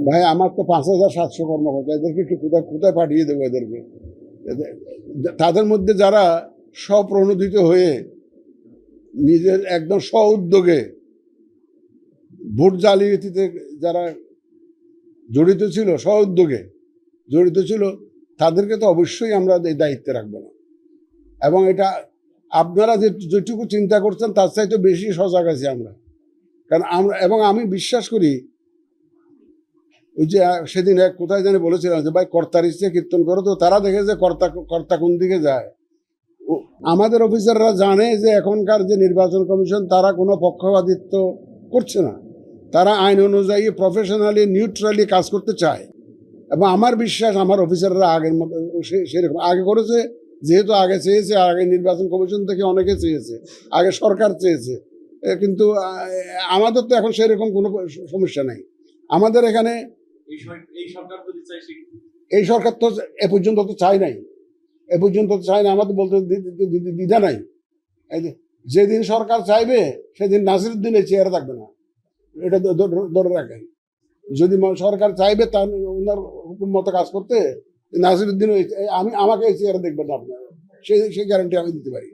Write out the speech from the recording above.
ভাই, আমার তো পাঁচ হাজার সাতশো কর্মকর্তা, এদেরকে একটু কোথায় কোথায় পাঠিয়ে দেবো এদেরকে? তাদের মধ্যে যারা স্বপ্রণোদিত হয়ে নিজের একদম স্ব উদ্যোগে ভোট জালিয়াতিতে যারা জড়িত ছিল স্ব উদ্যোগে জড়িত ছিল, তাদেরকে তো অবশ্যই আমরা এই দায়িত্বে রাখব না। এবং এটা আপনারা যে, যেটুকু চিন্তা করছেন, তার চাইতে বেশি সজাগ আছি আমরা। কারণ আমরা, এবং আমি বিশ্বাস করি ওই যে সেদিন এক কোথায় জানি বলেছিলাম যে, ভাই কর্তার ইচ্ছে কীর্তন করো তো। তারা দেখে যে কর্তা কর্তা কোন দিকে যায়। আমাদের অফিসাররা জানে যে এখনকার যে নির্বাচন কমিশন, তারা কোনো পক্ষপাতিত্ব করছে না। তারা আইন অনুযায়ী প্রফেশনালি নিউট্রালি কাজ করতে চায়। এবং আমার বিশ্বাস, আমার অফিসাররা আগের মতো সেরকম। আগে করেছে, যেহেতু আগে চেয়েছে, আগে নির্বাচন কমিশন থেকে অনেকে চেয়েছে, আগে সরকার চেয়েছে। কিন্তু আমাদের তো এখন সেরকম কোনো সমস্যা নাই। আমাদের এখানে এই সরকার তো এ পর্যন্ত তো চায় নাই। এ পর্যন্ত তো চায় না আমাদের বলতে দ্বিধা নাই। যেদিন সরকার চাইবে, সেদিন নাসিরুদ্দিন এই চেয়ারে থাকবে না। এটা ধরে রাখেন। যদি সরকার চাইবে তার ওনার হুকুম মতো কাজ করতে নাসিরুদ্দিন আমি আমাকে এই চেয়ারে দেখবেন আপনার। সেই সেই গ্যারান্টি আমি দিতে পারি।